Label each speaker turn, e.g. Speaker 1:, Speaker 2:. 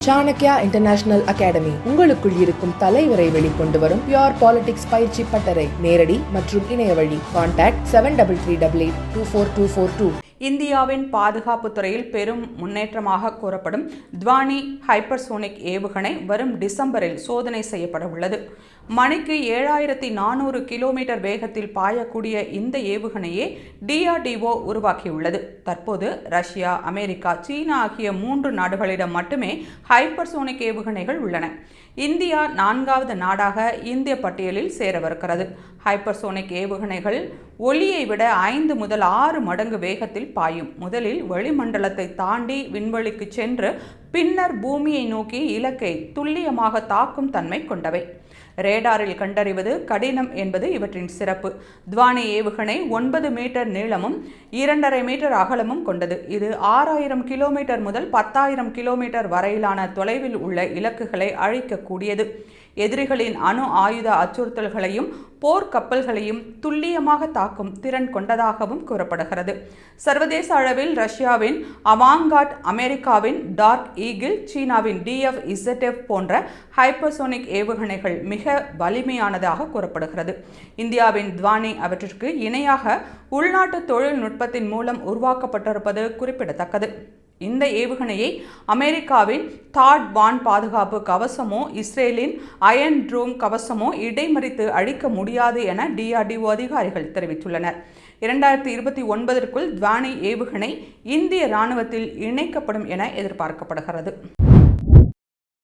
Speaker 1: Chanakya international academy உங்களுக்குள் இருக்கும் தலைவரை வெளிக்கொண்டு வரும் பியோர் பாலிடிக்ஸ் பயிற்சி பட்டறை நேரடி மற்றும் இணைய வழி. Contact seven double three double eight two four two four two
Speaker 2: இந்தியாவின் பாதுகாப்பு துறையில் பெரும் முன்னேற்றமாக கூறப்படும் துவானி ஹைப்பர்சோனிக் ஏவுகணை வரும் டிசம்பரில் சோதனை செய்யப்பட உள்ளது. மணிக்கு ஏழாயிரத்தி நானூறு கிலோமீட்டர் வேகத்தில் பாயக்கூடிய இந்த ஏவுகணையை டிஆர்டிஓ உருவாக்கியுள்ளது. தற்போது ரஷ்யா அமெரிக்கா சீனா ஆகிய மூன்று நாடுகளிடம் மட்டுமே ஹைப்பர்சோனிக் ஏவுகணைகள் உள்ளன. இந்தியா நான்காவது நாடாக இந்திய பட்டியலில் சேரவிருக்கிறது. ஹைப்பர்சோனிக் ஏவுகணைகள் ஒலியை விட ஐந்து முதல் ஆறு மடங்கு வேகத்தில் பாயும். முதலில் வளிமண்டலத்தை தாண்டி விண்வெளிக்கு சென்று பின்னர் பூமியை நோக்கி இலக்கை துல்லியமாக தாக்கும் தன்மை கொண்டவை. ரேடாரில் கண்டறிவது கடினம் என்பது இவற்றின் சிறப்பு. துவானி ஏவுகணை ஒன்பது மீட்டர் நீளமும் இரண்டரை மீட்டர் அகலமும் கொண்டது. இது ஆறாயிரம் கிலோமீட்டர் முதல் பத்தாயிரம் கிலோமீட்டர் வரையிலான தொலைவில் உள்ள இலக்குகளை அழிக்கக்கூடியது. எதிரிகளின் அணு ஆயுத அச்சுறுத்தல்களையும் போர்க்கப்பல்களையும் துல்லியமாக தாக்கும் திறன் கொண்டதாகவும் கூறப்படுகிறது. சர்வதேச அளவில் ரஷ்யாவின் அவாங்காட் அமெரிக்காவின் டார்க் ஈகிள் சீனாவின் டிஎஃப் இசட்எஃப் போன்ற ஹைப்பர்சோனிக் ஏவுகணைகள் மிக வலிமையானதாக கூறப்படுகிறது. இந்தியாவின் துவானி அவற்றிற்கு இணையாக உள்நாட்டு தொழில்நுட்பத்தின் மூலம் உருவாக்கப்பட்டிருப்பது குறிப்பிடத்தக்கது. இந்த ஏவுகணையை அமெரிக்காவின் தாட் வான் பாதுகாப்பு கவசமோ இஸ்ரேலின் அயன் ட்ரோம் கவசமோ இடைமறித்து அழிக்க முடியாது என டிஆர்டிஓ அதிகாரிகள் தெரிவித்துள்ளனர். இரண்டாயிரத்தி இருபத்தி ஒன்பதற்குள் துவானி ஏவுகணை இந்திய ராணுவத்தில் இணைக்கப்படும் என எதிர்பார்க்கப்படுகிறது.